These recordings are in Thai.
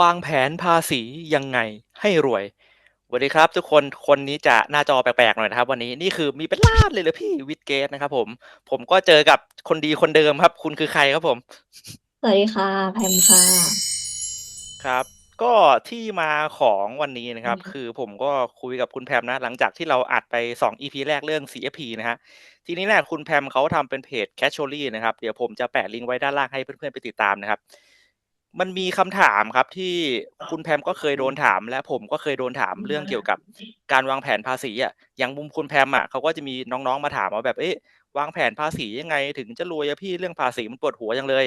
วางแผนภาษียังไงให้รวยสวัสดีครับ ทุกคนคนนี้จะหน้าจอแปลกๆหน่อยนะครับ วันนี้นี่คือมีเป็นล้านเลยเหรอพี่วิดเกตนะครับ ผม ผมก็เจอกับคนดีคนเดิมครับ คุณคือใครครับผม สวัสดีค่ะแพมค่ะครับ ก็ที่มาของวันนี้นะครับอืมคือผมก็คุยกับคุณแพมนะ หลังจากที่เราอัดไป2 EP แรกเรื่อง CFP นะฮะทีนี้เนี่ยคุณแพมเขาทำเป็นเพจ Casually นะครับ เดี๋ยวผมจะแปะลิงก์ไว้ด้านล่างให้เพื่อนๆไปติดตามนะครับ มันมีคำถามครับที่คุณแพมก็เคยโดนถาม และผมก็เคยโดนถามเรื่องเกี่ยวกับการวางแผนภาษีอะอย่างมุมคุณแพมอะเขาก็จะมีน้องๆมาถามว่าแบบเอ๊ะวางแผนภาษียังไงถึงจะรวยอะพี่เรื่องภาษีมันปวดหัวจังเลย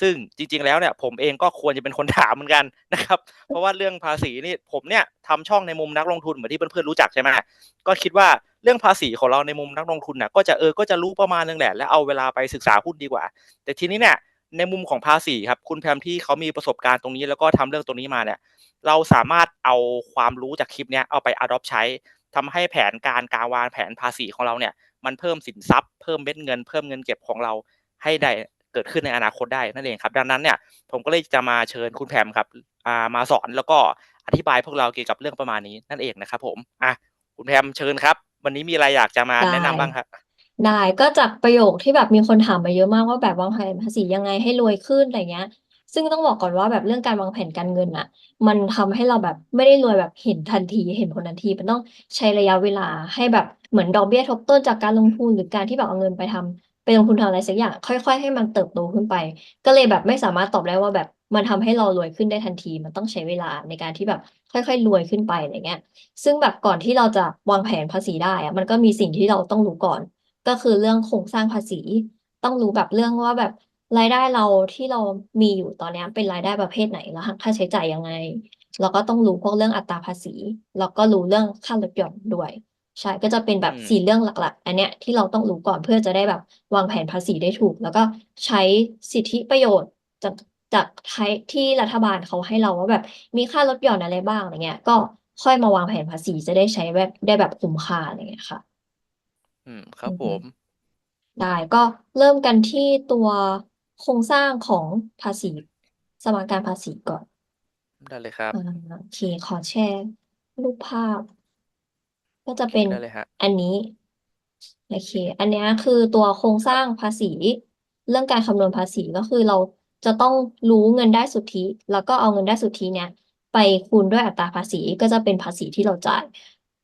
ซึ่งจริง ๆ แล้วเนี่ยผมเองก็ควรจะเป็นคนถามเหมือนกันนะครับ เพราะว่าเรื่องภาษีนี่ผมเนี่ยทำช่องในมุมนักลงทุนเหมือนที่เพื่อนๆรู้จักใช่ไหมก็คิดว่าเรื่องภาษีของเราในมุมนักลงทุนน่ะก็จะเออก็จะรู้ประมาณนึงแหละแล้วเอาเวลาไปศึกษาหุ้นดีกว่า แต่ทีนี้เนี่ย ในมุมของภาษีครับ คุณแพมที่เขามีประสบการณ์ตรงนี้ แล้วก็ทำเรื่องตรงนี้มาเนี่ย เราสามารถเอาความรู้จากคลิปเนี้ยเอาไป adopt ใช้ทำให้แผนการการวางแผนภาษีของเราเนี่ย มันเพิ่มสินทรัพย์เพิ่มเม็ดเงินเพิ่มเงินเก็บของเราให้ได้เกิดขึ้นในอนาคตได้นั่นเองครับ ดังนั้นเนี่ยผมก็เลยจะมาเชิญคุณแพมครับอ่ามาสอนแล้วก็อธิบายพวกเราเกี่ยวกับเรื่องประมาณนี้นั่นเองนะครับผมอะคุณแพมเชิญครับ วันนี้มีอะไรอยากจะมาได้แนะนำบ้างครับ ได้ก็จากประโยคที่แบบมีคนถามมาเยอะมากว่าแบบวางแผนภาษียังไงให้รวยขึ้นอะไรเงี้ย ซึ่งต้องบอกก่อนว่าแบบเรื่องการวางแผนการเงินอะมันทำให้เราแบบไม่ได้รวยแบบเห็นทันที เห็นผลทันที มันต้องใช้ระยะเวลาให้แบบเหมือนดอกเบี้ยทบต้นจากการลงทุนหรือการที่แบบเอาเงินไปทำไปลงทุนทำอะไรสักอย่าง ค่อย ๆ ให้มันเติบโตขึ้นไป ก็เลยแบบไม่สามารถตอบได้ว่าแบบมันทำให้เรารวยขึ้นได้ทันที มันต้องใช้เวลาในการที่แบบค่อย ๆ รวยขึ้นไปอะไรเงี้ย ซึ่งแบบก่อนที่เราจะวางแผนภาษีได้อะมันก็มีสิ่งที่เราต้องรู้ก่อน ก็คือเรื่องโครงสร้างภาษี ต้องรู้แบบเรื่องว่าแบบรายได้เราที่เรามีอยู่ตอนเนี้ยเป็นรายได้ประเภทไหนแล้วหักค่าใช้จ่ายยังไงแล้วก็ต้องรู้พวกเรื่องอัตราภาษี แล้วก็รู้เรื่องค่าลดหย่อนด้วย ใช่ก็จะเป็นแบบอืม สี่เรื่องหลัก ๆ อันเนี้ยที่เราต้องรู้ก่อนเพื่อจะได้แบบวางแผนภาษีได้ถูก แล้วก็ใช้สิทธิประโยชน์จากจากไทยที่รัฐบาลเขาให้เราว่าแบบมีค่าลดหย่อนอะไรบ้างอะไรเงี้ย ก็ค่อยมาวางแผนภาษีจะได้ใช้แบบได้แบบคุ้มค่าอะไรเงี้ยค่ะ อืม ครับอือผฮึ ม ได้ก็เริ่มกันที่ตัวโครงสร้างของภาษี สมการภาษีก่อนได้เลยครับ อ่าโอเค ขอแชร์รูปภาพ ก็จะโอเคเป็นได้เลยฮะ อันนี้โอเค อันเนี้ยคือตัวโครงสร้างภาษี เรื่องการคำนวณภาษีก็คือเราจะต้องรู้เงินได้สุทธิ แล้วก็เอาเงินได้สุทธิเนี้ยไปคูณด้วยอัตราภาษีก็จะเป็นภาษีที่เราจ่าย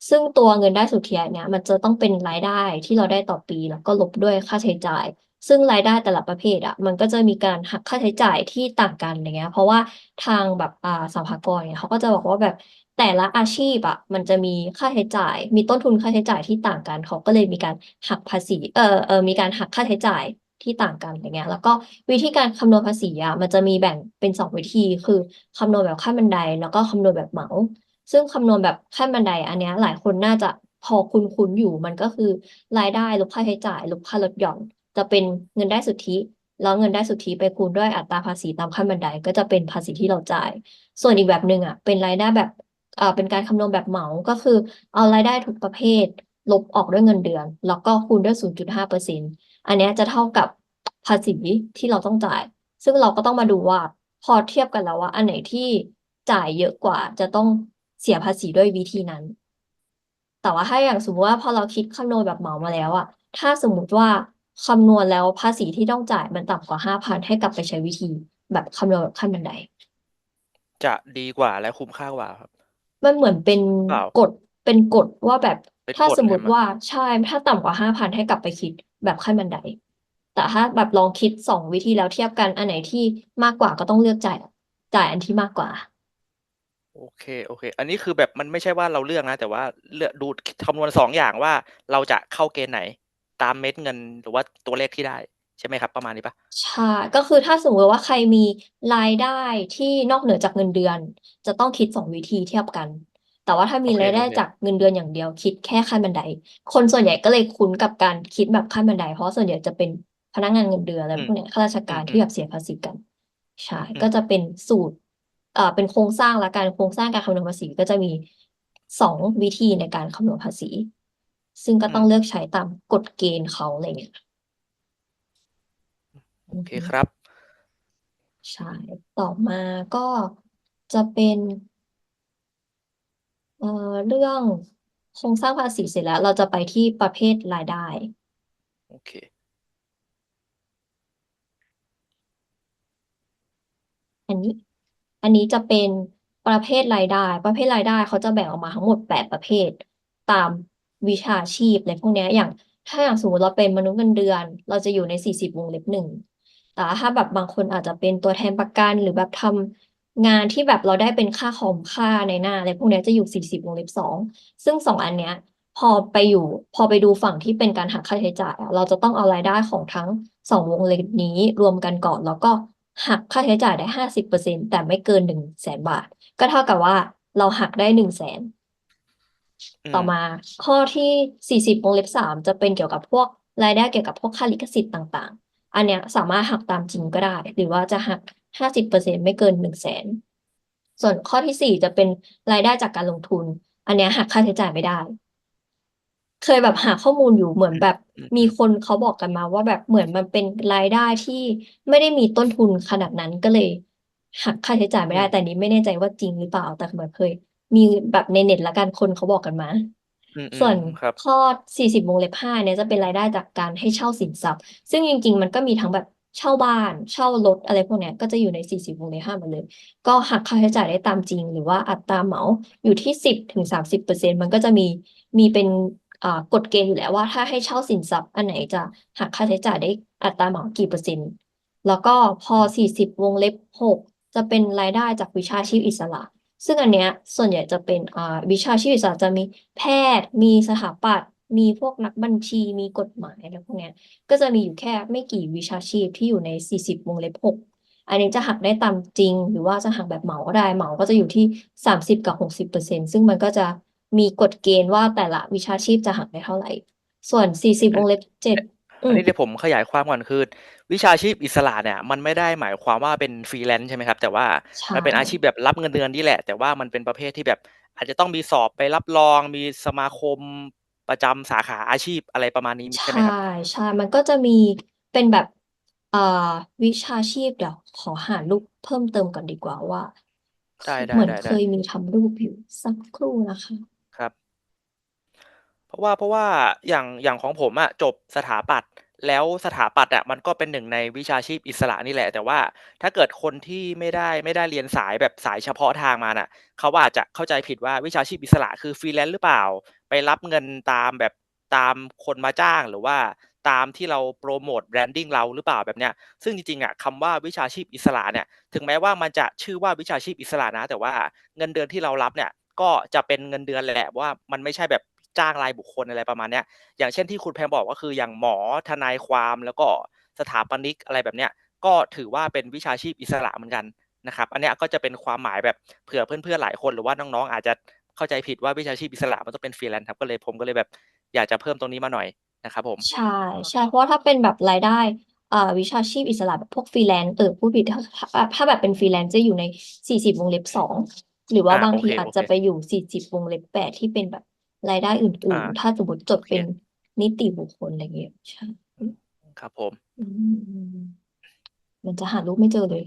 ซึ่งตัวเงินได้สุทธิเนี่ยมันจะต้องเป็นรายได้ที่เราได้ต่อปีแล้วก็ลบด้วยค่าใช้จ่าย ซึ่งรายได้แต่ละประเภทอะมันก็จะมีการหักค่าใช้จ่ายที่ต่างกันอย่างเงี้ยเพราะว่าทางแบบอ่าสรรพากรเนี่ยเขาก็จะบอกว่าแบบแต่ละอาชีพอะมันจะมีค่าใช้จ่าย มีต้นทุนค่าใช้จ่ายที่ต่างกัน เขาก็เลยมีการหักภาษีเออเออมีการหักค่าใช้จ่ายที่ต่างกันอย่างเงี้ย แล้วก็วิธีการคำนวณภาษีอะมันจะมีแบ่งเป็นสองวิธี คือคำนวณแบบขั้นบันได แล้วก็คำนวณแบบเหมา ซึ่งคำนวณแบบขั้นบันไดอันเนี้ยหลายคนน่าจะพอคุ้นๆอยู่มันก็คือรายได้ลบค่าใช้จ่ายลบค่าลดหย่อน จะเป็นเงินได้สุทธิแล้วเงินได้สุทธิไปคูณด้วยอัตราภาษีตามขั้นบันไดก็จะเป็นภาษีที่เราจ่าย ส่วนอีกแบบหนึ่งอะเป็นรายได้แบบอ่อเป็นการคำนวณแบบเหมาก็คือ เอารายได้ทุกประเภท ลบออกด้วยเงินเดือน แล้วก็คูณด้วย 0.5เปอร์เซ็นต์อันนี้จะเท่ากับภาษีที่เราต้องจ่าย ซึ่งเราก็ต้องมาดูว่าพอเทียบกันแล้วว่าอันไหนที่จ่ายเยอะกว่าจะต้อง เสียภาษีด้วยวิธีนั้น แต่ว่าถ้าอย่างสมมติว่าพอเราคิดคำนวณแบบเหมามาแล้วอะถ้าสมมุติว่าคำนวณแล้วภาษีที่ต้องจ่ายมันต่ำกว่าห้าพันให้กลับไปใช้วิธี แบบคำนวณแบบขั้นบันได จะดีกว่าและคุ้มค่ากว่าครับ มันเหมือนเป็นเปล่ากฎเป็นกฎว่าแบบเป็นถ้ากฎสมมใช่ติไหมว่าใช่ถ้าต่ำกว่าห้าพันให้กลับไปคิดแบบขั้นบันได แต่ถ้าแบบลองคิดสองวิธีแล้วเทียบกันอันไหนที่มากกว่าก็ต้องเลือกจ่ายจ่ายอันที่มากกว่า โอเค โอเค อันนี้คือแบบมันไม่ใช่ว่าเราเลือกนะ แต่ว่าเลือกดูคำนวณสองอย่างว่าเราจะเข้าเกณฑ์ไหนตามเม็ดเงินหรือว่าตัวเลขที่ได้ใช่ไหมครับประมาณนี้ปะใช่ก็คือถ้าสมมติว่าใครมีรายได้ที่นอกเหนือจากเงินเดือน จะต้องคิดสองวิธีเทียบกัน แต่ว่าถ้ามีโอเครายได้โอเค จากเงินเดือนอย่างเดียว คิดแค่ขั้นบันได คนส่วนใหญ่ก็เลยคุ้นกับการคิดแบบขั้นบันได เพราะส่วนใหญ่จะเป็นพนักงานเงินเดือนอะไรอืพมวกเนี้ยข้าราชอืกามรอืที่มแบบเสียภาษีกันใช่อืก็มจะเป็นสูตร เอ่อเป็นโครงสร้างและการโครงสร้างการคำนวณภาษีก็จะมีสองวิธีในการคำนวณภาษี ซึ่งก็อืต้องมเลือกใช้ตามกฎเกณฑ์เขาอะไรเงี้ยโออือเคฮึครับ ใช่ต่อมาก็จะเป็นเอ่อเรื่องโครงสร้างภาษีเสร็จแล้ว เราจะไปที่ประเภทรายได้ โอเค อันนี้ อันนี้จะเป็นประเภทรายได้ ประเภทรายได้เขาจะแบ่งออกมาทั้งหมดแปดประเภท ตามวิชาชีพอะไรพวกนี้อย่างถ้าอย่างสมมติเราเป็นมนุษย์เงินเดือน เราจะอยู่ในสี่สิบวงเล็บหนึ่งแต่ถ้าแบบบางคนอาจจะเป็นตัวแทนประกันหรือแบบทำงานที่แบบเราได้เป็นค่าคอมค่าในหน้าอะไรพวกนี้จะอยู่สี่สิบวงเล็บสองซึ่งสองอันเนี้ยพอไปอยู่พอไปดูฝั่งที่เป็นการหักค่าใช้จ่ายเราจะต้องเอารายได้ของทั้งสองวงเล็บนี้รวมกันก่อน แล้วก็ หักค่าใช้จ่ายได้ห้าสิบเปอร์เซ็นแต่ไม่เกินหนึ่งแสนบาท ก็เท่ากับว่าเราหักได้หนึ่งแสนอืต่อมมาข้อที่สี่สิบวงเล็บสามจะเป็นเกี่ยวกับพวกรายได้เกี่ยวกับพวกค่าลิขสิทธิ์ต่างๆ อันเนี้ยสามารถหักตามจริงก็ได้ หรือว่าจะหักห้าสิบเปอร์เซ็นไม่เกินหนึ่งแสนส่วนข้อที่สี่จะเป็นรายได้จากการลงทุน อันเนี้ยหักค่าใช้จ่ายไม่ได้ เคยแบบหาข้อมูลอยู่เหมือนแบบอืมมีคนเขาบอกกันมาว่าแบบเหมือนมันเป็นรายได้ที่ไม่ได้มีต้นทุนขนาดนั้นก็เลยหักค่าใช้จ่ายไม่ได้อืมแต่อันนี้ไม่แน่ใจว่าจริงหรือเปล่า แต่เหมือนเคย มีแบบในเน็ตละกันคนเขาบอกกันมา อืมอืส่วนมครับ ข้อ 40วงเล็บ5เนี่ยจะเป็นรายได้จากการให้เช่าสินทรัพย์ ซึ่งจริงๆ มันก็มีทั้งแบบเช่าบ้าน เช่ารถอะไรพวกเนี้ยก็จะอยู่ใน 40วงเล็บ5หมดเลย ก็หักค่าใช้จ่ายได้ตามจริง หรือว่าอัตราเหมาอยู่ที่ 10ถึง30เปอร์เซ็นต์มันก็จะมีมีเป็นอ่า กฎเกณฑ์อยู่แล้วว่าถ้าให้เช่าสินทรัพย์อันไหนจะหักค่าใช้จ่ายได้อัตราเหมากี่เปอร์เซ็นต์ แล้วก็พอ 40 วงเล็บ 6 จะเป็นรายได้จากวิชาชีพอิสระ ซึ่งอันเนี้ยส่วนใหญ่จะเป็นวิชาชีพอิสระจะมีแพทย์ มีสถาปัตย์มีพวกนักบัญชีมีกฎหมายอะไรพวกเนี้ยก็จะมีอยู่แค่ไม่กี่วิชาชีพที่อยู่ใน 40 วงเล็บ 6 อันนี้จะหักได้ตามจริง หรือว่าจะหักแบบเหมาก็ได้เหมาก็จะอยู่ที่ 30 กับ 60เปอร์เซ็นต์ซึ่งมันก็จะ มีกฎเกณฑ์ว่าแต่ละวิชาชีพจะหักได้เท่าไหร่ ส่วน40วงเล็บ7อือันมนี้เดี๋ยวผมขยายความก่อนคือวิชาชีพอิสระเนี่ย มันไม่ได้หมายความว่าเป็นฟรีแลนซ์ใช่ไหมครับ แต่ว่าใช่มันเป็นอาชีพแบบรับเงินเดือนนี่แหละ แต่ว่ามันเป็นประเภทที่แบบ อาจจะต้องมีสอบไปรับรอง มีสมาคมประจำสาขาอาชีพอะไรประมาณนี้ใช่ไหมครับใช่ใช่มันก็จะมีเป็นแบบเอ่อวิชาชีพเดี๋ยวขอหารูปเพิ่มเติมก่อนดีกว่าว่าได้ได้เหมือนได้เคได้ยมีทำรูปอยู่สักครู่นะคะครับ เพราะว่าเพราะว่าอย่างอย่างของผมอะจบสถาปัตย์แล้วสถาปัตย์อะมันก็เป็นหนึ่งในวิชาชีพอิสระนี่แหละ แต่ว่าถ้าเกิดคนที่ไม่ได้ไม่ได้เรียนสายแบบสายเฉพาะทางมาน่ะเขาอาจจะเข้าใจผิดว่าวิชาชีพอิสระคือฟรีแลนซ์หรือเปล่า ไปรับเงินตามแบบตามคนมาจ้างหรือว่าตามที่เราโปรโมทแบรนดิ้งเราหรือเปล่าแบบเนี้ยซึ่งจริงๆอะคำว่าวิชาชีพอิสระเนี่ยถึงแม้ว่ามันจะชื่อว่าวิชาชีพอิสระนะ แต่ว่าเงินเดือนที่เรารับเนี่ยก็จะเป็นเงินเดือนแหละว่ามันไม่ใช่แบบ จ้างรายบุคคลอะไรประมาณเนี้ยอย่างเช่นที่คุณแพมบอกก็คืออย่างหมอทนายความแล้วก็สถาปนิกอะไรแบบเนี้ยก็ถือว่าเป็นวิชาชีพอิสระเหมือนกันนะครับ อันเนี้ยก็จะเป็นความหมายแบบเผื่อเพื่อนๆหลายคนหรือว่าน้องๆอาจจะเข้าใจผิดว่าวิชาชีพอิสระมันต้องเป็นฟรีแลนซ์ครับก็เลยผมก็เลยแบบอยากจะเพิ่มตรงนี้มาหน่อยนะครับผมใช่ใช่เพราะว่าถ้าเป็นแบบรายได้อ่าวิชาชีพอิสระแบบพวกฟรีแลนซ์เออผู้ผิดถ้าถ้าถ้าแบบเป็นฟรีแลนซ์จะอยู่ใน 40 วงเล็บ 2 หรือว่าอ่าบางโอทีเคอาจโอจะเคไปอยู่ 40 วงเล็บ 8 ที่เป็นแบบ รายได้อื่อ่านๆถ้าสมมติจดโอเคเป็นนิติบุคคลอะไรเงี้ยใช่ครับผม อืมมันจะหารูปไม่เจอเลย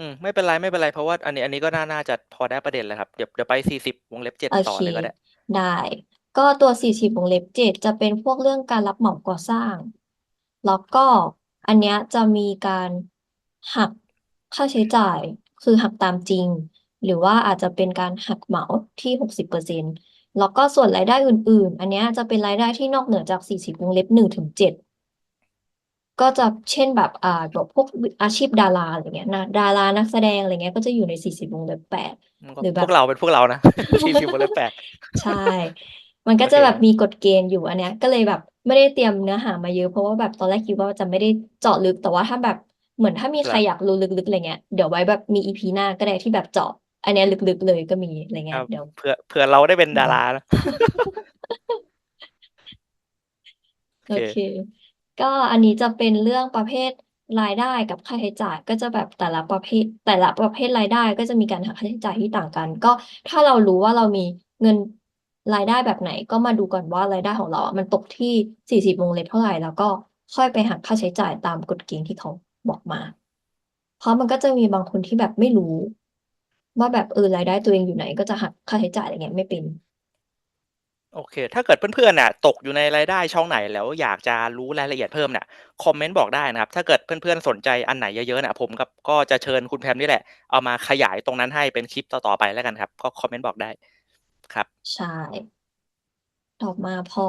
อืมไม่เป็นไรไม่เป็นไรเพราะว่าอันนี้อันนี้ก็น่าน่าจะพอได้ประเด็นเลยครับเดี๋ยวเดี๋ยวไปสี่สิบวงเล็บเจ็ดโอต่อเค เลยก็ได้ได้ ก็ตัว40วงเล็บ7จะเป็นพวกเรื่องการรับเหมาก่อสร้าง แล้วก็อันเนี้ยจะมีการหักค่าใช้จ่าย คือหักตามจริง หรือว่าอาจจะเป็นการหักเหมาที่60% แล้วก็ส่วนรายได้อื่น ๆ อันเนี้ยจะเป็นรายได้ที่นอกเหนือจาก 40วงเล็บ1ถึง7ก็จะเช่นแบบอ่าแบบพวกอาชีพดาราอะไรเงี้ยนะดารานักแสดงอะไรเงี้ยก็จะอยู่ใน 40วงเล็บ8มันก็หรือแบพบวกเราเป็นพวกเรานะสี่สิบวงเล็บแปดใช่ มันก็โอจะเคแบบมีกฎเกณฑ์อยู่อันเนี้ย ก็เลยแบบไม่ได้เตรียมเนื้อหามาเยอะเพราะว่าแบบตอนแรกคิดว่าจะไม่ได้เจาะลึกแต่ว่าถ้าแบบเหมือนถ้ามีเหใครรออยากรู้ลึกๆอะไรเงี้ยเดี๋ยวไว้แบบมีอีพีหน้าก็ได้ที่แบบเจาะ อันเนี้ยลึกๆเลยก็มีอะไรคเงี้รัยบเดี๋ยว เผื่อเผื่อเราได้เป็นอืดามรานะ โอโอเค เค ก็อันนี้จะเป็นเรื่องประเภทรายได้กับค่าใช้จ่าย ก็จะแบบแต่ละประเภท แต่ละประเภทรายได้ก็จะมีการหักค่าใช้จ่ายที่ต่างกัน ก็ถ้าเรารู้ว่าเรามีเงินรายได้แบบไหน ก็มาดูก่อนว่ารายได้ของเราอะมันตกที่40วงเล็บเท่าไหร่แล้วก็ค่อยไปหักค่าใช้จ่ายตามกฎเกณฑ์ที่เขาบอกมา เพราะมันก็จะมีบางคนที่แบบไม่รู้ ว่าแบบเออรายได้ตัวเองอยู่ไหน ก็จะหักค่าใช้จ่ายอะไรเงี้ยไม่เป็น โอเค ถ้าเกิดเพื่อนๆน่ะ ตกอยู่ในรายได้ช่องไหนแล้วอยากจะรู้รายละเอียดเพิ่มเนี่ยคอมเมนต์บอกได้นะครับ ถ้าเกิดเพื่อนๆสนใจอันไหนเยอะๆเนี่ยผมกับก็จะเชิญคุณแพมนี่แหละ เอามาขยายตรงนั้นให้เป็นคลิปต่อๆไปแล้วกันครับ ก็คอมเมนต์บอกได้ครับ ใช่ต่อมาพอ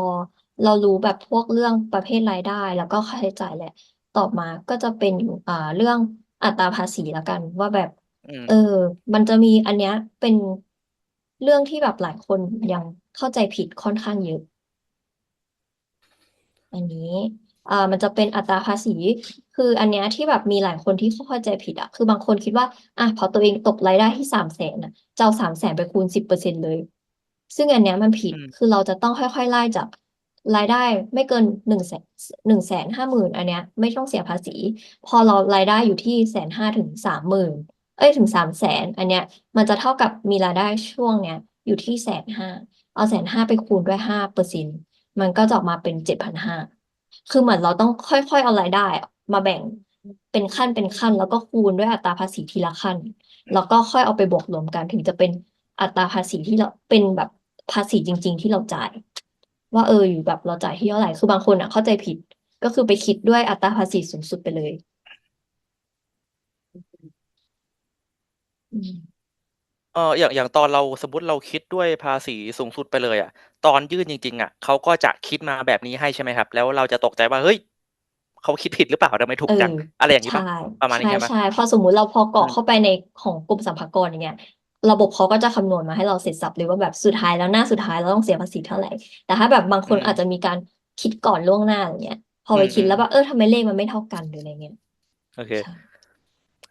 เรารู้แบบพวกเรื่องประเภทรายได้ แล้วก็ค่าใช้จ่ายแหละ ต่อมาก็จะเป็นอ่าเรื่องอัตราภาษีแล้วกัน ว่าแบบ อืม เออ มันจะมีอันเนี้ยเป็นเรื่องที่แบบหลายคนยังเข้าใจผิดค่อนข้างเยอะ อันนี้ อ่า มันจะเป็นอัตราภาษี คืออันเนี้ยที่แบบมีหลายคนที่เข้าใจผิดอะ คือบางคนคิดว่า อะพอตัวเองตกรายได้ที่สามแสนอะ จะเอาสามแสนไปคูณสิบเปอร์เซ็นต์เลย ซึ่งอันเนี้ยมันผิด อืม คือเราจะต้องค่อยๆไล่จากรายได้ไม่เกินหนึ่งแสนหนึ่งแสนห้าหมื่นอันเนี้ย ไม่ต้องเสียภาษี พอเรารายได้อยู่ที่แสนห้าถึงสามหมื่น เอ้ยถึงสามแสนอันเนี้ยมันจะเท่ากับมีรายได้ช่วงเนี้ยอยู่ที่แสนห้าเอาแสนห้าไปคูณด้วยห้าเปอร์เซ็นต์มันก็จะออกมาเป็นเจ็ดพันห้าคือเหมือนเราต้องค่อยๆเอารายได้ มาแบ่งเป็นขั้นเป็นขั้น แล้วก็คูณด้วยอัตราภาษีทีละขั้น แล้วก็ค่อยเอาไปบวกรวมกัน ถึงจะเป็นอัตราภาษีที่เราเป็นแบบภาษีจริง ๆ ที่เราจ่าย ว่าเอออยู่แบบเราจ่ายที่เท่าไหร่คือบางคนอะเข้าใจผิดก็คือไปคิดด้วยอัตราภาษีสูงสุดไปเลย อืม เออ อย่าง อย่างตอนเรา สมมติเราคิดด้วยภาษีสูงสุดไปเลยอะตอนยื่นจริง ๆอะเขาก็จะคิดมาแบบนี้ให้ ใช่ไหมครับ แล้วเราจะตกใจว่า เฮ้ย เขาคิดผิดหรือเปล่า ทำไมถูกเออจัง อะไรอย่างนี้ปะใช่ประมาณนี้ใช่ใช่ไหมใช่พอสมมุติเรา พอกรอกอืมเข้าไปในของกรมสรรพากร อย่างเงี้ย ระบบเขาก็จะคำนวณมาให้เราเสร็จสับเลยว่า แบบสุดท้ายแล้ว หน้าสุดท้ายเราต้องเสียภาษีเท่าไหร่แต่ถ้าแบบบางคนอืมอาจจะมีการคิดก่อนล่วงหน้า อย่างเงี้ย พอไปอืมคิดอืมแล้วว่าเออ ทำไมเลขมันไม่เท่ากัน หรืออะไรเงี้ย โอเค ใช่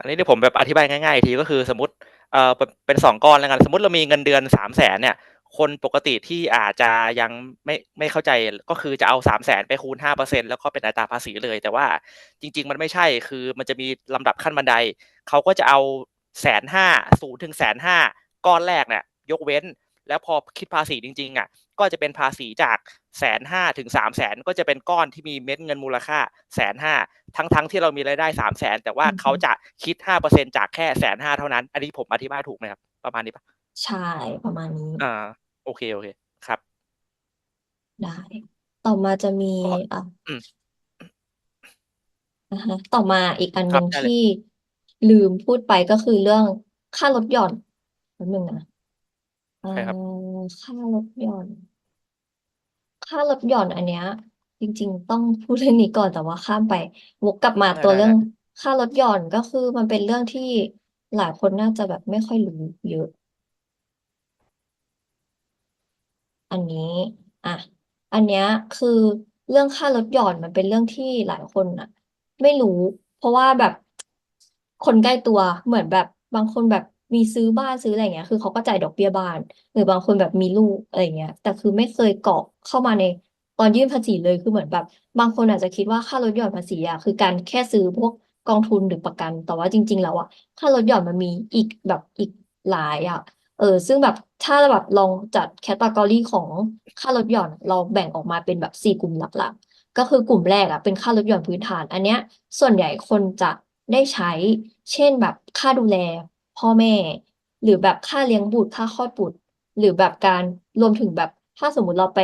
อันนี้เนี่ยผมแบบอธิบายง่ายๆทีก็คือสมมติเอ่อเป็นเป็นสองก้อนแล้วกันสมมติเรามีเงินเดือนสามแสนเนี่ย คนปกติที่อาจจะยังไม่ไม่เข้าใจก็คือจะเอาสามแสนไปคูณห้าเปอร์เซ็นแล้วก็เป็นอัตราภาษีเลย แต่ว่าจริง ๆ มันไม่ใช่คือมันจะมีลำดับขั้นบันไดเขาก็จะเอาแสนห้าศูนย์ถึงแสนห้าก้อนแรกเนี่ยยกเว้น แล้วพอคิดภาษีจริงๆอะก็จะเป็นภาษีจากแสนห้าถึงสามแสนก็จะเป็นก้อนที่มีเม็ดเงินมูลค่าแสนห้าทั้งทั้งที่เรามีรายได้สามแสนแต่ว่าอือฮึเขาจะคิดห้าเปอร์เซ็นจากแค่แสนห้าเท่านั้น อันนี้ผมอธิบายถูกไหมครับประมาณนี้ปะใช่ประมาณนี้อ่าโอเคโอเคครับ ได้ ต่อมาจะมีก็อะอืมอ่าฮะต่อมาอีกอันหครันึ่บงได้เลยที่ลืมพูดไปก็คือเรื่องค่าลดหย่อนแป๊บนึงนะ เอ่ใช่ครับอค่าลดหย่อน ค่าลดหย่อนอันเนี้ย จริง ๆ ต้องพูดเรื่องนี้ก่อนแต่ว่าข้ามไป วกกลับมาได้ตัวได้เรื่ได้องค่าลดหย่อนก็คือมันเป็นเรื่องที่หลายคนน่าจะแบบไม่ค่อยรู้เยอะ อันนี้อะอันเนี้ยคือเรื่องค่าลดหย่อนมันเป็นเรื่องที่หลายคนอะ ไม่รู้ เพราะว่าแบบคนใกล้ตัวเหมือนแบบบางคนแบบ มีซื้อบ้านซื้ออะไรเงี้ย คือเขาก็จ่ายดอกเบี้ยบ้าน หรือบางคนแบบมีลูกอะไรเงี้ย แต่คือไม่เคยเกาะเข้ามาในตอนยื่นภาษีเลยคือเหมือนแบบ บางคนอาจจะคิดว่าค่าลดหย่อนภาษีอะคือการแค่ซื้อพวกกองทุนหรือประกัน แต่ว่าจริง ๆ แล้วอะค่าลดหย่อนมันมีอีกแบบอีกหลายอะเออซึ่งแบบถ้าแบบลองจัดแคตตากรีของค่าลดหย่อนเราแบ่งออกมาเป็นแบบสี่กลุ่มหลักๆ ก็คือกลุ่มแรกอะเป็นค่าลดหย่อนพื้นฐาน อันเนี้ยส่วนใหญ่คนจะได้ใช้ เช่นแบบค่าดูแล พ่อแม่ หรือแบบค่าเลี้ยงบุตรค่าคลอดบุตร หรือแบบการรวมถึงแบบถ้าสมมุติเราไป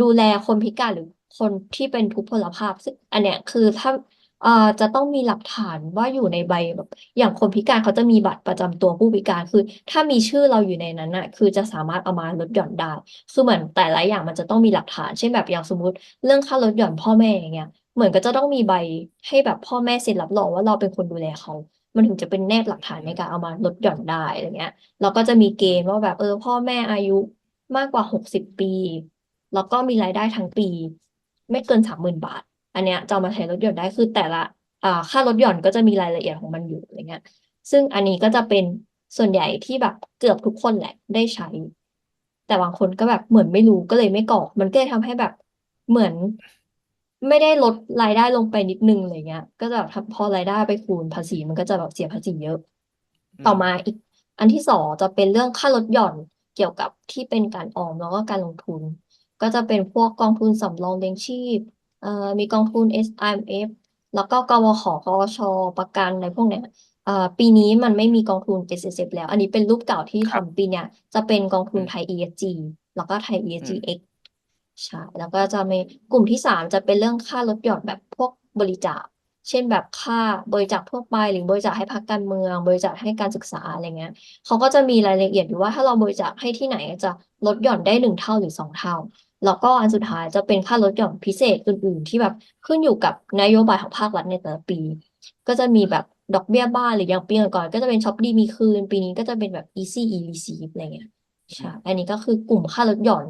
ดูแลคนพิการหรือคนที่เป็นทุพพลภาพ ซึ่งอันเนี้ยคือถ้าเอ่อจะต้องมีหลักฐานว่าอยู่ในใบแบบ อย่างคนพิการเขาจะมีบัตรประจำตัวผู้พิการคือ ถ้ามีชื่อเราอยู่ในนั้นน่ะ คือจะสามารถเอามาลดหย่อนได้คือเหมือนแต่ละอย่างมันจะต้องมีหลักฐานเช่นแบบอย่างสมมติ เรื่องค่าลดหย่อนพ่อแม่อย่างเงี้ยเหมือนก็จะต้องมีใบให้แบบพ่อแม่เซ็นรับรองว่าเราเป็นคนดูแลเขา มันถึงจะเป็นแนบหลักฐานในการเอามาลดหย่อนได้อะไรเงี้ยแล้วก็จะมีเกณฑ์ว่าแบบเออ พ่อแม่อายุมากกว่าหกสิบปี แล้วก็มีรายได้ทั้งปี ไม่เกินสามหมื่นบาท อันเนี้ยจะามาใช้ลดหย่อนได้คือแต่ละอ่าค่าลดหย่อนก็จะมีรายละเอียดของมันอยู่อะไรเงี้ย ซึ่งอันนี้ก็จะเป็นส่วนใหญ่ที่แบบเกือบทุกคนแหละได้ใช้ แต่บางคนก็แบบเหมือนไม่รู้ก็เลยไม่กรอก มันก็เลยทำให้แบบเหมือน ไม่ได้ลดรายได้ลงไปนิดนึงอะไรเงี้ย ก็จะแบบทำพอรายได้ไปคูณภาษีมันก็จะแบบเสียภาษีเยอะอืต่อมมาอีก อันที่สองจะเป็นเรื่องค่าลดหย่อนเกี่ยวกับที่เป็นการออมแล้วก็การลงทุน ก็จะเป็นพวกกองทุนสำรองเลี้ยงชีพเอ่อมีกองทุน S I M F แล้วก็กวขกวชประกันอะไรพวกเนี้ยเอ่อ่าปีนี้มันไม่มีกองทุน S S F แล้ว อันนี้เป็นรูปเก่าที่ครับทำปีเนี้ยจะเป็นกองทุนอืมไทย E S G แล้วก็ไทย E S G อืม X ใช่แล้วก็จะมีกลุ่มที่สามจะเป็นเรื่องค่าลดหย่อนแบบพวกบริจาค เช่นแบบค่าบริจาคทั่วไปหรือบริจาคให้พรรคการเมือง บริจาคให้การศึกษาอะไรเงี้ยเขาก็จะมีรายละเอียดอยู่ว่าถ้าเราบริจาคให้ที่ไหนจะลดหย่อนได้หนึ่งเท่าหรือสองเท่า แล้วก็อันสุดท้ายจะเป็นค่าลดหย่อนพิเศษอื่น ๆ ที่แบบขึ้นอยู่กับนโยบายของภาครัฐในแต่ละปี ก็จะมีแบบดอกเบี้ยบ้านหรืออย่างปีก่อนก็จะเป็นช็อปดีมีคืน ปีนี้ก็จะเป็นแบบ easy e receive อะไรเงี้ยใช่อันนี้ก็คือกลุ่มค่าลดหย่อน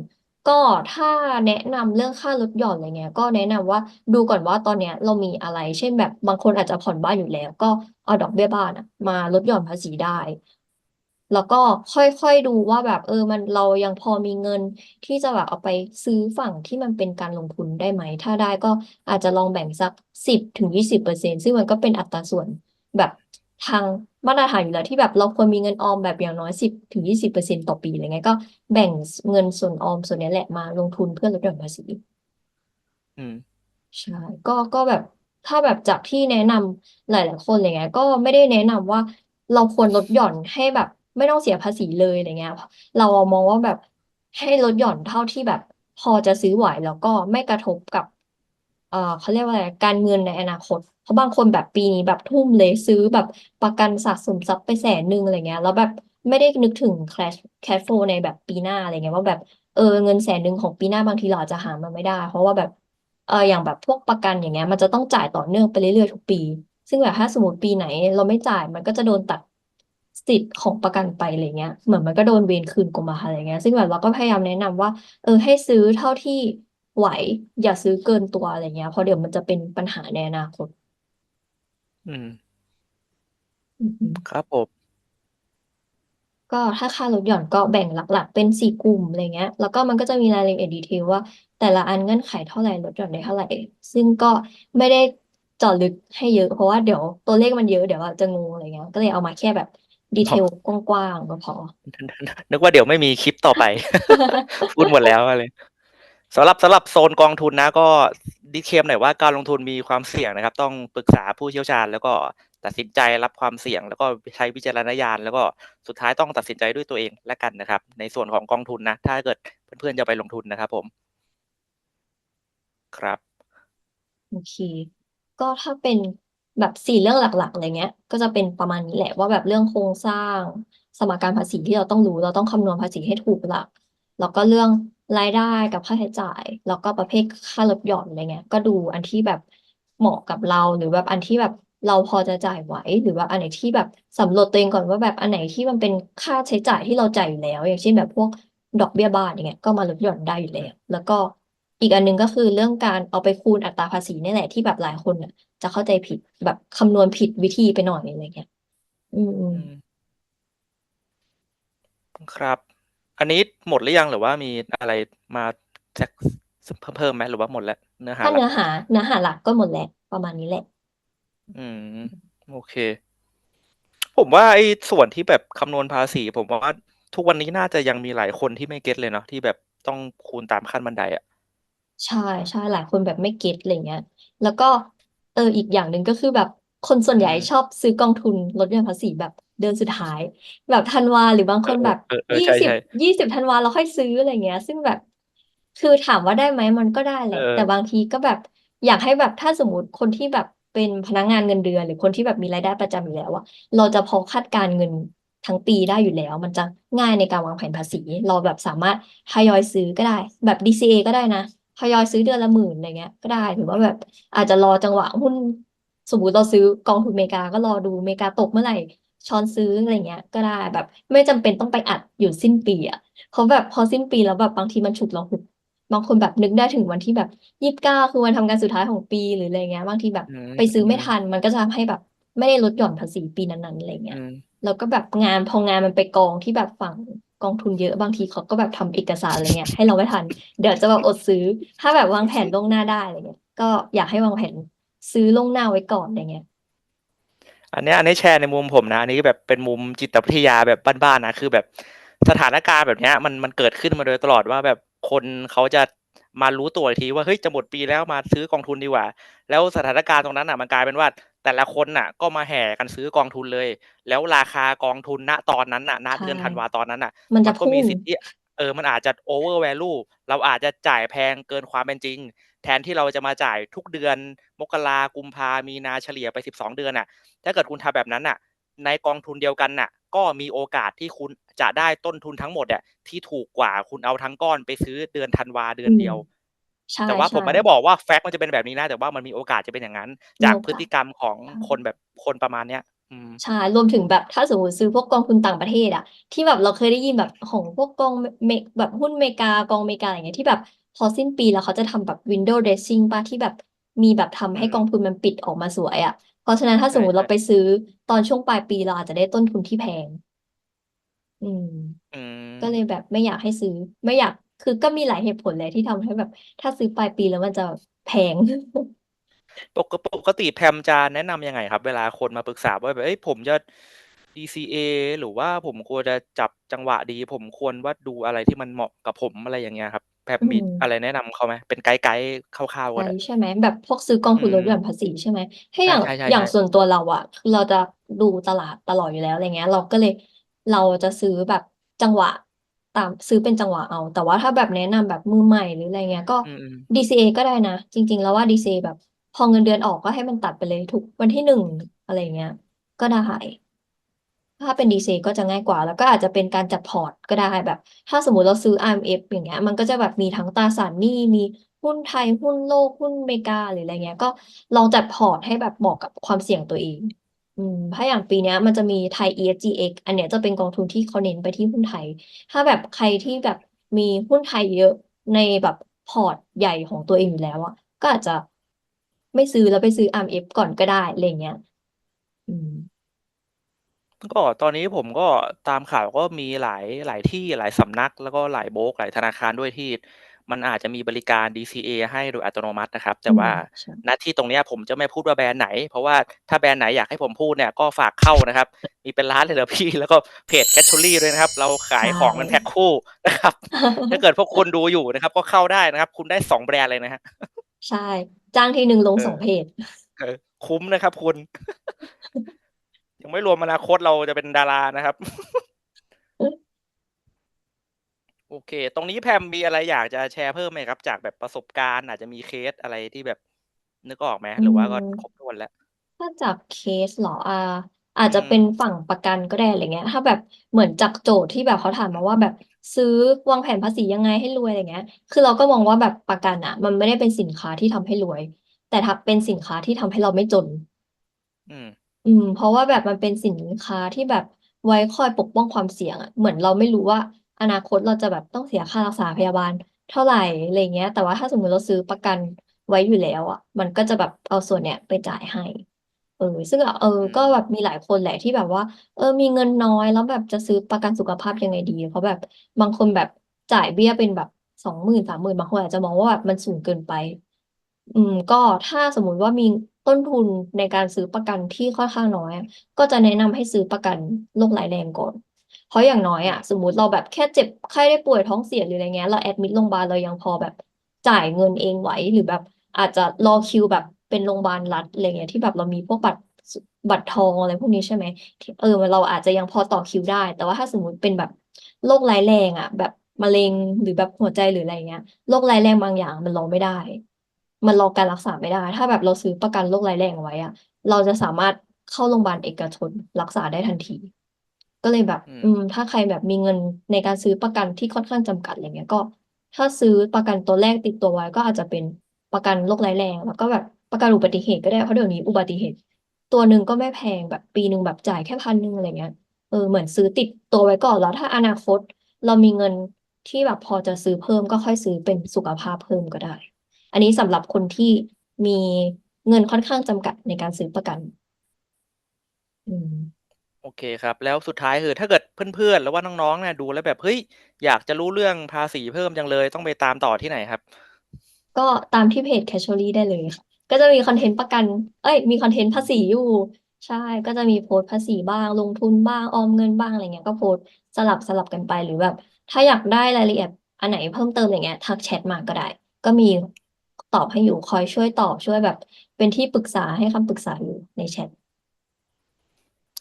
ก็ถ้าแนะนำเรื่องค่าลดหย่อนอะไรเงี้ย ก็แนะนำว่าดูก่อนว่าตอนเนี้ยเรามีอะไร เช่นแบบบางคนอาจจะผ่อนบ้านอยู่แล้ว ก็เอาดอกเบี้ยบ้านอะมาลดหย่อนภาษีได้ แล้วก็ค่อยๆดูว่าแบบ เออมันเรายังพอมีเงินที่จะแบบเอาไปซื้อฝั่งที่มันเป็นการลงทุนได้ไหม ถ้าได้ก็อาจจะลองแบ่งสักสิบถึงยี่สิบเปอร์เซ็นซึ่งมันก็เป็นอัตราส่วนแบบทาง มาตรฐานอยู่แล้วที่แบบเราควรมีเงินออมแบบอย่างน้อยสิบถึงยี่สิบเปอร์เซ็นต่อปีอะไรเงี้ยก็แบ่งเงินส่วนออมส่วนนี้แหละมาลงทุนเพื่อลดหย่อนภาษีอืมใช่ก็ก็แบบถ้าแบบจากที่แนะนำหลาย ๆ คนอะไรเงี้ยก็ไม่ได้แนะนำว่าเราควรลดหย่อนให้แบบ ไม่ต้องเสียภาษีเลยอะไรเงี้ย เรามองว่าแบบให้ลดหย่อนเท่าที่แบบ พอจะซื้อไหวแล้วก็ไม่กระทบกับ เอ่อเขาเรียกว่าอะไรการเงินในอนาคต เพราะบางคนแบบปีนี้แบบทุ่มเลยซื้อแบบประกันสะสมทรัพย์ไปแสนหนึ่งอะไรเงี้ย แล้วแบบไม่ได้นึกถึง cash cash flow ในแบบปีหน้าอะไรเงี้ยว่าแบบเออเงินแสนหนึ่งของปีหน้าบางทีเราอาจจะหามาไม่ได้ เพราะว่าแบบเอออย่างแบบพวกประกันอย่างเงี้ย มันจะต้องจ่ายต่อเนื่องไปเรื่อยๆทุกปี ซึ่งแบบถ้าสมมติปีไหน เราไม่จ่ายมันก็จะโดนตัดสิทธิ์ของประกันไปอะไรเงี้ย เหมือนมันก็โดนเวรคืนกรมธรรม์อะไรเงี้ย ซึ่งแบบเราก็พยายามแนะนำว่า เออให้ซื้อเท่าที่ ไหว อย่าซื้อเกินตัวอะไรเงี้ยเพราะเดี๋ยวมันจะเป็นปัญหาในอนาคตอืม อือหือครับผม ก็ถ้าค่าลดหย่อนก็แบ่งหลักๆ เป็นสี่กลุ่มอะไรเงี้ย แล้วก็มันก็จะมีรายละเอียดดีเทลว่า แต่ละอันเงื่อนไขเท่าไหร่ลดหย่อนได้เท่าไหร่ ซึ่งก็ไม่ได้เจาะลึกให้เยอะ เพราะว่าเดี๋ยวตัวเลขมันเยอะเดี๋ยวอาจจะงงอะไรเงี้ย ก็เลยเอามาแค่แบบดีเทลกว้างๆก็พอ นึกว่าเดี๋ยวไม่มีคลิปต่อไป พูดหมดแล้วอะไร สำหรับสำหรับโซนกองทุนนะก็ดีเคมหน่อยว่าการลงทุนมีความเสี่ยงนะครับ ต้องปรึกษาผู้เชี่ยวชาญ แล้วก็ตัดสินใจรับความเสี่ยง แล้วก็ใช้วิจารณญาณ แล้วก็สุดท้ายต้องตัดสินใจด้วยตัวเองและกันนะครับ ในส่วนของกองทุนนะ ถ้าเกิดเพื่อนๆจะไปลงทุนนะครับผมครับโอเค ก็ถ้าเป็นแบบสี่เรื่องหลักๆอะไรเงี้ย ก็จะเป็นประมาณนี้แหละว่าแบบเรื่องโครงสร้าง สมการภาษีที่เราต้องรู้ เราต้องคำนวณภาษีให้ถูกหลักแล้วก็เรื่อง รายได้กับค่าใช้จ่าย แล้วก็ประเภทค่าลดหย่อนอะไรเงี้ย ก็ดูอันที่แบบเหมาะกับเราหรือแบบอันที่แบบเราพอจะจ่ายไหว หรือว่าอันไหนที่แบบสำรวจตัวเองก่อนว่าแบบอันไหนที่มันเป็นค่าใช้จ่ายที่เราจ่ายอยู่แล้ว อย่างเช่นแบบพวกดอกเบี้ยบ้านอย่างเงี้ยก็มาลดหย่อนได้อยู่แล้ว แล้วก็อีกอันหนึงก็คือเรื่องการเอาไปคูณอัตราภาษีนี่แหละที่แบบหลายคนน่ะ จะเข้าใจผิดแบบคำนวณผิดวิธีไปหน่อยอะไรเงี้ย อืม ครับ อันนี้หมดหรือยังหรือว่ามีอะไรมาแทรกเพิ่มเพิ่มไหมหรือว่าหมดแล้วเนื้อหาถ้าหลักเนื้อหาเนื้อหาหลักก็หมดแล้วประมาณนี้แหละ อืมโอเค ผมว่าไอ้ส่วนที่แบบคำนวณภาษี ผมว่าทุกวันนี้น่าจะยังมีหลายคนที่ไม่เก็ตเลยเนาะที่แบบต้องคูณตามขั้นบันไดอะใช่ใช่หลายคนแบบไม่เก็ตอะไรเงี้ย แล้วก็เอออีกอย่างหนึ่งก็คือแบบ คนส่วนใหญ่อืมชอบซื้อกองทุนลดหย่อนภาษีแบบเดือนสุดท้าย แบบธันวาหรือบางคนแบบเออเออยี่ใช่สิบใช่ยี่สิบธันวาเราค่อยซื้ออะไรเงี้ย ซึ่งแบบ คือถามว่าได้ไหมมันก็ได้แหละเออแต่บางทีก็แบบอยากให้แบบถ้าสมมติคนที่แบบเป็นพนักงานเงินเดือนหรือคนที่แบบมีรายได้ประจำอยู่แล้วอะเราจะพอคาดการณ์เงินทั้งปีได้อยู่แล้ว มันจะง่ายในการวางแผนภาษี เราแบบสามารถทยอยซื้อก็ได้ แบบ DCA ก็ได้นะทยอยซื้อเดือนละหมื่นอะไรเงี้ยก็ได้หรือว่าแบบอาจจะรอจังหวะหุ้น สมมติเราซื้อกองทุนอเมริกาก็รอดูอเมริกาตกเมื่อไหร่ช้อนซื้ออะไรเงี้ย ก็ได้แบบ ไม่จำเป็นต้องไปอัดอยู่สิ้นปีอะเพราะแบบพอสิ้นปีแล้วแบบบางทีมันฉุกละหุกบางคนแบบนึกได้ถึงวันที่แบบยี่สิบเก้าคือวันทำการสุดท้ายของปีหรืออะไรเงี้ยบางทีแบบอืมไปซื้อไม่อืมทัน มันก็จะทำให้แบบไม่ได้ลดหย่อนภาษีปีนั้นๆอะไรเงี้ยอืมแล้วก็แบบงานพองานมันไปกองที่แบบฝั่งกองทุนเยอะบางทีเขาก็แบบทำเอกสารอะไรเงี้ยให้เราไม่ทัน เดี๋ยวจะแบบอดซื้อ ถ้าแบบวางแผนล่วงหน้าได้อะไรเงี้ยก็อยากให้วางแผน ซื้อล่วงหน้าไว้ก่อนอะไรเงี้ยอันเนี้ยอันนี้แชร์ในมุมผมนะ อันนี้แบบเป็นมุมจิตวิทยาแบบบ้านๆนะคือแบบสถานการณ์แบบเนี้ยมันมันเกิดขึ้นมาโดยตลอดว่าแบบคนเขาจะมารู้ตัวอีกทีว่าเฮ้ยจะหมดปีแล้วมาซื้อกองทุนดีกว่า แล้วสถานการณ์ตรงนั้นอะมันกลายเป็นว่า แต่ละคนน่ะ ก็มาแห่กันซื้อกองทุนเลย แล้วราคากองทุนณตอนนั้นน่ะณใช่เดือนธันวาตอนนั้นน่ะ มันจะก็มีพุ่งสิทธิ์ที่เออมันอาจจะ over value เราอาจจะจ่ายแพงเกินความเป็นจริง แทนที่เราจะมาจ่ายทุกเดือน มกรากุมภามีนาเฉลี่ยไป 12 เดือนน่ะ ถ้าเกิดคุณทำแบบนั้นน่ะ ในกองทุนเดียวกันน่ะ ก็มีโอกาสที่คุณจะได้ต้นทุนทั้งหมดอะที่ถูกกว่าคุณเอาทั้งก้อนไปซื้อเดือนธันวาเดือนเดียวใช่แต่ว่าผมใช่ไม่ได้บอกว่าแฟกต์มันจะเป็นแบบนี้นะแต่ว่ามันมีโอกาสจะเป็นอย่างนั้นมีจากโอกาสพฤติกรรมของใช่คนแบบคนประมาณเนี้ยอืมใช่รวมถึงแบบถ้าสมมติซื้อพวกกองทุนต่างประเทศอะที่แบบเราเคยได้ยินแบบของพวกกองเมแบบหุ้นอเมริกากองอเมริกาอย่างเงี้ยที่แบบ พอสิ้นปีแล้วเขาจะทำแบบ window dressing ป่ะที่แบบมีแบบทำให้อืมกองทุนมันปิดออกมาสวยอะเพราะฉะนั้นถ้าสมมติใช่เราไปซื้อตอนช่วงปลายปีเราอาจจะได้ต้นทุนที่แพง อืม อืมก็เลยแบบไม่อยากให้ซื้อ ไม่อยาก คือก็มีหลายเหตุผลเลยที่ทำให้แบบ ถ้าซื้อปลายปีแล้วมันจะแพง ปกปกติแพมจะแนะนำยังไงครับ เวลาคนมาปรึกษาว่าแบบเอ้ยผมจะ DCA หรือว่าผมควรจะจับจังหวะดี ผมควรว่าดูอะไรที่มันเหมาะกับผมอะไรอย่างเงี้ยครับ แพมอืมีม อะไรแนะนำเขาไหม เป็นไกด์ ๆ คร่าวๆก็ใช่ได้ ใช่ไหม แบบพวกซื้อกองทุนอืมลดหย่อนภาษีใช่ไหม ถ้าใช่อย่างใช่ใช่อย่างใช่ส่วนตัวเราอะ คือเราจะดูตลาดตลอดอยู่แล้ว อะไรเงี้ย เราก็เลย เราจะซื้อแบบจังหวะ ตาม ซื้อเป็นจังหวะเอา แต่ว่าถ้าแบบแนะนำแบบมือใหม่ หรืออะไรเงี้ย ก็ อืมอืม DCA ก็ได้นะ จริงๆแล้วว่า DCA แบบพอเงินเดือนออก ก็ให้มันตัดไปเลยทุกวันที่หนึ่งอะไรเงี้ย ก็ได้ ถ้าเป็น DCA ก็จะง่ายกว่า แล้วก็อาจจะเป็นการจัดพอร์ตก็ได้แบบ ถ้าสมมติเราซื้อ IMF อย่างเงี้ย มันก็จะแบบมีทั้งตราสารหนี้มีหุ้นไทยหุ้นโลกหุ้นอเมริกาหรืออะไรเงี้ย ก็ลองจัดพอร์ตให้แบบเหมาะกับความเสี่ยงตัวเองอืมถ้าอย่างปีเนี้ยมันจะมีไทย ESGX อันเนี้ยจะเป็นกองทุนที่เขาเน้นไปที่หุ้นไทย ถ้าแบบใครที่แบบมีหุ้นไทยเยอะในแบบพอร์ตใหญ่ของตัวเองอยู่แล้วอะก็อาจจะไม่ซื้อแล้วไปซื้อ IMF ก่อนก็ได้อะไรเงี้ย อืม ก็ตอนนี้ผมก็ตามข่าวก็มีหลายหลายที่หลายสำนัก แล้วก็หลายโบรกหลายธนาคารด้วยที่ มันอาจจะมีบริการ DCA ให้โดยอัตโนมัตินะครับ แต่อืมว่าใช่ ณที่ตรงเนี้ยผมจะไม่พูดว่าแบรนด์ไหน เพราะว่าถ้าแบรนด์ไหนอยากให้ผมพูดเนี่ยก็ฝากเข้านะครับ มีเป็นร้านเลยเหรอพี่ แล้วก็เพจ Casually ด้วยนะครับ เราขายใช่ของเป็นแพ็คคู่นะครับ ถ้าเกิดพวกคุณดูอยู่นะครับ ก็เข้าได้นะครับ คุณได้สองแบรนด์เลยนะฮะใช่ จ้างทีหนึ่งลงเออสองเพจ เออคุ้มนะครับคุณ ยังไม่รวมอนาคตเราจะเป็นดารานะครับ โอเค ตรงนี้แพมมีอะไรอยากจะแชร์เพิ่มไหมครับ จากแบบประสบการณ์ อาจจะมีเคสอะไรที่แบบนึกออกไหมอืหรือว่าก็ม ครบถ้วนแล้ว ถ้าจากเคสเหรออ่าอาจอืจะม เป็นฝั่งประกันก็ได้อะไรเงี้ย ถ้าแบบเหมือนจากโจทย์ที่แบบเขาถามมาว่าแบบซื้อวางแผนภาษียังไงให้รวยอะไรเงี้ย คือเราก็มองว่าแบบประกันอะ มันไม่ได้เป็นสินค้าที่ทำให้รวย แต่ถ้าเป็นสินค้าที่ทำให้เราไม่จน อืม อืม เพราะว่าแบบมันเป็นสินค้าที่แบบไว้คอยปกป้องความเสี่ยงอะเหมือนเราไม่รู้ว่าอนาคตเราจะแบบต้องเสียค่ารักษาพยาบาลเท่าไหร่อะไรเงี้ย แต่ว่าถ้าสมมติเราซื้อประกันไว้อยู่แล้วอะมันก็จะแบบเอาส่วนเนี้ยไปจ่ายให้ เออ ซึ่งอะเออ อืก็ม แบบมีหลายคนแหละที่แบบว่า เออ มีเงินน้อยแล้วแบบจะซื้อประกันสุขภาพยังไงดี เพราะแบบบางคนแบบจ่ายเบี้ยเป็นแบบสองหมื่นสามหมื่นบางคนอาจจะมองว่าแบบมันสูงเกินไป อืม ก็ถ้าสมมุติว่ามีต้นทุนในการซื้อประกันที่ค่อนข้างน้อยอะก็จะแนะนำให้ซื้อประกันโรคร้ายแรงก่อน เพราะอย่างน้อยอะ สมมุติเราแบบแค่เจ็บไข้ได้ป่วยท้องเสียหรืออะไรเงี้ยเราแอดมิดโรงพยาบาลเรายังพอแบบจ่ายเงินเองไหวหรือแบบอาจจะรอคิวแบบเป็นโรงพยาบาลรัฐอะไรเงี้ยที่แบบเรามีพวกบัตรบัตรทองอะไรพวกนี้ใช่ไหมที่เออเราอาจจะยังพอต่อคิวได้ แต่ว่าถ้าสมมติเป็นแบบโรคร้ายแรงอะ แบบมะเร็งหรือแบบหัวใจหรืออะไรเงี้ยโรคร้ายแรงบางอย่างมันรอไม่ได้ มันรอการรักษาไม่ได้ ถ้าแบบเราซื้อประกันโรคร้ายแรงเอาไว้อะเราจะสามารถเข้าโรงพยาบาลเอกชนรักษาได้ทันที ก็เลยแบบ อืมอืมถ้าใครแบบมีเงินในการซื้อประกันที่ค่อนข้างจำกัดอะไรเงี้ยก็ ถ้าซื้อประกันตัวแรกติดตัวไว้ก็อาจจะเป็นประกันโรคร้ายแรง แล้วก็แบบประกันอุบัติเหตุก็ได้เพราะเดี๋ยวนี้อุบัติเหตุ ตัวหนึ่งก็ไม่แพงแบบปีหนึ่งแบบจ่ายแค่พันหนึ่งอะไรเงี้ยเออเหมือนซื้อติดตัวไว้ก่อนแล้วถ้าอนาคตเรามีเงินที่แบบพอจะซื้อเพิ่มก็ค่อยซื้อเป็นสุขภาพเพิ่มก็ได้ อันนี้สำหรับคนที่มีเงินค่อนข้างจำกัดในการซื้อประกัน อืม โอเคครับ แล้วสุดท้ายคือถ้าเกิดเพื่อนๆ หรือว่าน้องๆเนี่ยดูแล้วแบบเฮ้ยอยากจะรู้เรื่องภาษีเพิ่มจังเลยต้องไปตามต่อที่ไหนครับ ก็ตามที่เพจ Casually ได้เลยค่ะ ก็จะมีคอนเทนต์ประกัน เอ้ย มีคอนเทนต์ภาษีอยู่ ใช่ ก็จะมีโพสต์ภาษีบ้าง ลงทุนบ้าง ออมเงินบ้างอะไรเงี้ย ก็โพสต์สลับสลับกันไป หรือแบบ ถ้าอยากได้รายละเอียดอันไหนเพิ่มเติมอย่างเงี้ย ทักแชทมาก็ได้ ก็มี ตอบให้อยู่คอยช่วยตอบช่วยแบบ เป็นที่ปรึกษาให้คำปรึกษาอยู่ในแชท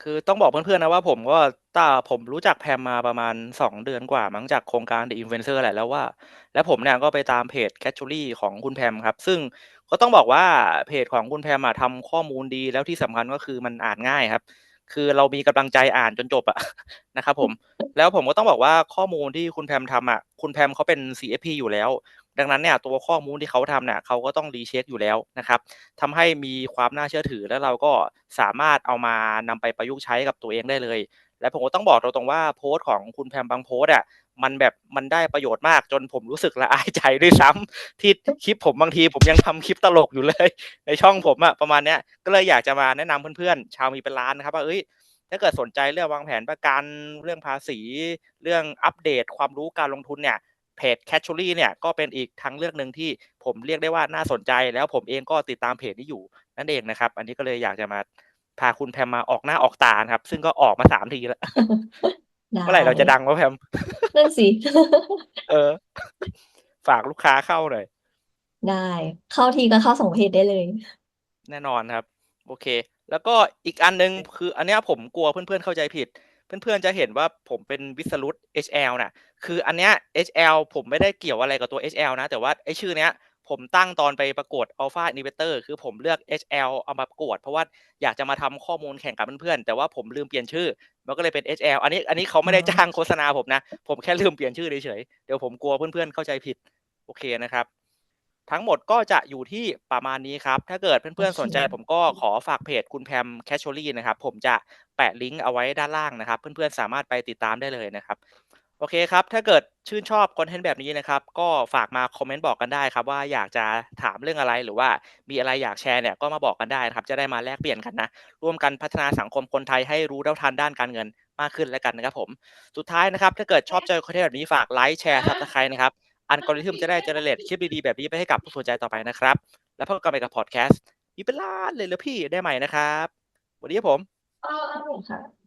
คือต้องบอกเพื่อนๆนะว่าผมก็ตาผมรู้จักแพมมาประมาณสองเดือนกว่ามั้งจากโครงการ The Influencer แหละแล้วว่า แล้วผมเนี่ยก็ไปตามเพจ Casually ของคุณแพมครับ ซึ่งก็ต้องบอกว่าเพจของคุณแพมอะทำข้อมูลดีแล้วที่สำคัญก็คือมันอ่านง่ายครับ คือเรามีกำลังใจอ่านจนจบอะ นะครับผม แล้วผมก็ต้องบอกว่าข้อมูลที่คุณแพมทำอะคุณแพมเขาเป็น CFP อยู่แล้ว ดังนั้นเนี่ยตัวข้อมูลที่เขาทำเนี่ยเขาก็ต้องรีเช็คอยู่แล้วนะครับทำให้มีความน่าเชื่อถือแล้วเราก็สามารถเอามานำไปประยุกต์ใช้กับตัวเองได้เลย และผมก็ต้องบอกตรงๆว่าโพสต์ของคุณแพมบางโพสต์อะมันแบบมันได้ประโยชน์มากจนผมรู้สึกละอายใจด้วยซ้ำที่คลิปผมบางทีผมยังทำคลิปตลกอยู่เลย ในช่องผมอะประมาณเนี้ยก็เลยอยากจะมาแนะนำเพื่อนๆ ชาวมีเป็นล้านนะครับว่าเอ้ยถ้าเกิดสนใจเรื่องวางแผนประกันเรื่องภาษี เรื่องอัปเดตความรู้การลงทุนเนี่ย เพจ c a t c h u r y เนี่ยก็เป็นอีกทางเลือกหนึ่งที่ผมเรียกได้ว่าน่าสนใจ แล้วผมเองก็ติดตามเพจนี้อยู่นั่นเองนะครับ อันนี้ก็เลยอยากจะมาพาคุณแพมมาออกหน้าออกตานะครับ ซึ่งก็ออกมาสามทีแล้วได้เมื่อไหร่เราจะดังวะแพมนั่นสิเออ ฝากลูกค้าเข้าหน่อยได้ เข้าทีก็เข้าสองเพจได้เลย แน่นอนครับ โอเค แล้วก็อีกอันหนึงคือ อันเนี้ยผมกลัวเพื่อนๆเข้าใจผิด เพื่อนๆจะเห็นว่าผมเป็นวิสรุต HL น่ะคืออันเนี้ย HL ผมไม่ได้เกี่ยวอะไรกับตัว HL นะ แต่ว่าไอชื่อเนี้ยผมตั้งตอนไปประกวด Alpha Innovator คือผมเลือก HL เอามาประกวด เพราะว่าอยากจะมาทำข้อมูลแข่งกับเพื่อนๆ แต่ว่าผมลืมเปลี่ยนชื่อ มันก็เลยเป็น HL อันนี้อันนี้เขาไม่ได้อ๋อจ้างโฆษณาผมนะ ผมแค่ลืมเปลี่ยนชื่อเฉยๆ เดี๋ยวผมกลัวเพื่อนๆ เข้าใจผิด โอเคนะครับ ทั้งหมดก็จะอยู่ที่ประมาณนี้ครับ ถ้าเกิดเพื่อนๆ สนใจผมก็ขอฝากเพจคุณแพมแคชชอรี่นะครับ ผมจะ แปะลิงก์เอาไว้ด้านล่างนะครับ เพื่อนๆสามารถไปติดตามได้เลยนะครับ โอเคครับ ถ้าเกิดชื่นชอบคอนเทนต์แบบนี้นะครับ ก็ฝากมาคอมเมนต์บอกกันได้ครับ ว่าอยากจะถามเรื่องอะไรหรือว่ามีอะไรอยากแชร์เนี่ยก็มาบอกกันได้นะครับ จะได้มาแลกเปลี่ยนกันนะ ร่วมกันพัฒนาสังคมคนไทยให้รู้เท่าทันด้านการเงินมากขึ้นแล้วกันนะครับผม สุดท้ายนะครับ ถ้าเกิดชอบใจคอนเทนต์แบบนี้ฝากไลค์แชร์ซับสไครต์นะครับ อัลกอริทึมจะได้เจเนเรตคลิปดีๆแบบนี้ไปให้กับผู้สนใจต่อไปนะครับ แล้วพบกันใหม่กับพอดแคสต์มีเป็นล้านเลยเหรอพี่ได้ใหม่นะครับ วันนี้ครับผม ค่ะ